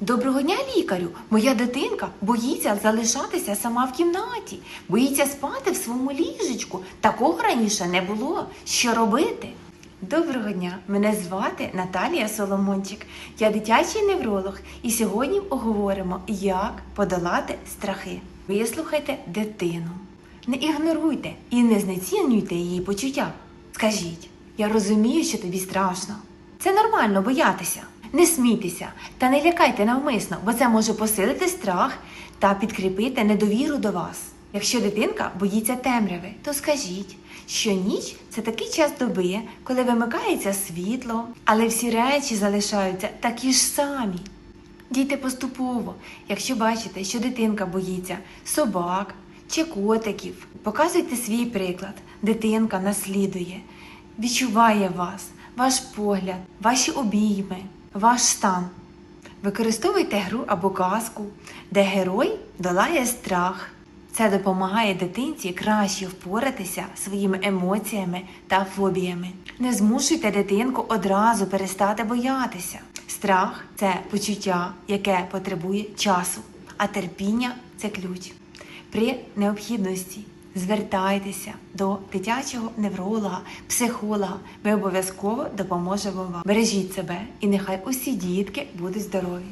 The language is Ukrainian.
Доброго дня, лікарю! Моя дитинка боїться залишатися сама в кімнаті, боїться спати в своєму ліжечку. Такого раніше не було. Що робити? Доброго дня! Мене звати Наталія Соломончик. Я дитячий невролог, і сьогодні оговоримо, як подолати страхи. Вислухайте дитину. Не ігноруйте і не знецінюйте її почуття. Скажіть, я розумію, що тобі страшно. Це нормально боятися. Не смійтеся та не лякайте навмисно, бо це може посилити страх та підкріпити недовіру до вас. Якщо дитинка боїться темряви, то скажіть, що ніч це такий час доби, коли вимикається світло, але всі речі залишаються такі ж самі. Дійте поступово, якщо бачите, що дитинка боїться собак чи котиків, показуйте свій приклад. Дитинка наслідує, відчуває вас, ваш погляд, ваші обійми, ваш стан. Використовуйте гру або казку, де герой долає страх. Це допомагає дитинці краще впоратися своїми емоціями та фобіями. Не змушуйте дитинку одразу перестати боятися. Страх це почуття, яке потребує часу, а терпіння це ключ. При необхідності звертайтеся до дитячого невролога, психолога. Ми обов'язково допоможемо вам. Бережіть себе і нехай усі дітки будуть здорові.